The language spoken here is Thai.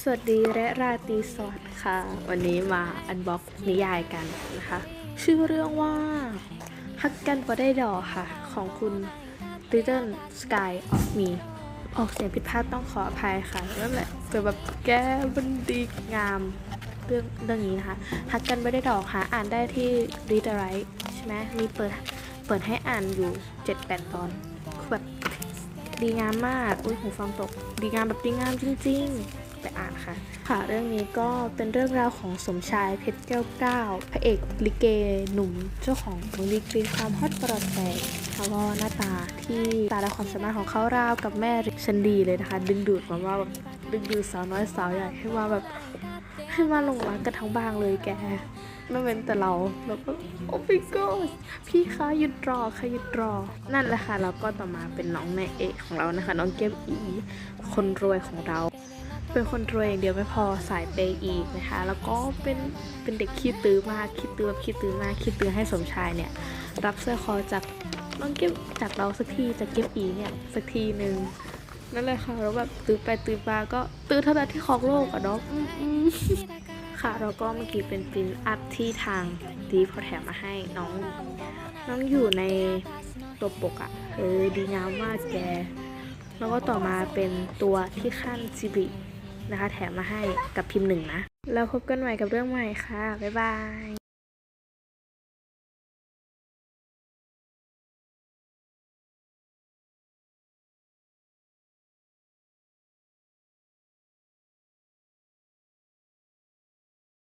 สวัสดีและราตรีสวัสดิ์ค่ะ วันนี้มาอันบ็อกนิยายกันนะคะ ชื่อเรื่องว่าฮักกันบ่ได้ดอกค่ะ ของคุณ Little Sky of Me ออกเสียงผิดพลาดต้องขออภัยค่ะนั่นแหละแต่แบบแก้บันดีงามเรื่องเรื่องนี้นะคะฮักกันไม่ได้ดอกหาอ่านได้ที่ Read the Right ใช่ไหมมีเปิดเปิดให้อ่านอยู่ 7-8 ตอนคือแบบดีงามมาก อุ้ยหูฟังตก ดีงามแบบดีงามจริง ๆ ไปอ่านค่ะ ค่ะ เรื่องนี้ก็เป็นเรื่องราวของสมชายเพชรแก้วเก้าพระเอกลิเกหนุ่มเจ้าของดีกรีความฮอตประหลอดแตกแล้วก็หน้าตาที่ตาและความสามารถของเขาราวกับแม่ชันดีเลยนะคะ ดึงดูดมาว่าแบบดึงดูดสาวน้อยสาวใหญ่ให้มาแบบให้มาลงรักกันทั้งบางเลยแกไม่เว้นแต่เราเราก็โอ้พี่ก็พี่คะหยุดรอค่ะหยุดรอ นั่นแหละค่ะแล้วก็ต่อมาเป็นน้องแม่เอกของเรานะคะ น้องเกมอี คนรวยของเรา เป็นคนรวยอย่างเดียวไม่พอสายเปย์อีกนะคะ แล้วก็เป็นเป็นเด็กขี้ตื้อมากขี้ตื้อแบบขี้ตื้อมากขี้ตื้อให้สมชายเนี่ย รับเสื้อคอจากน้องเก็บจากเราสักทีจากเก็บอีเนี่ยสักทีหนึ่งนั่นเลยค่ะแล้วแบบตื้อไปตื้อมาก็ตื้อเท่านั้นที่ของโลกอะเนาะอืมอืมค่ะแล้วก็เมื่อกี้เป็นปรินอัพที่ทางดีพอแถมมาให้น้อง น้องอยู่ในตัวปกอะเออดีงามมากแก แล้วก็ต่อมาเป็นตัวที่ขั้นจิบิ นะคะ แถมมาให้กับพิมพ์หนึ่งนะ แล้วพบกันใหม่กับเรื่องใหม่ค่ะ บ๊ายบาย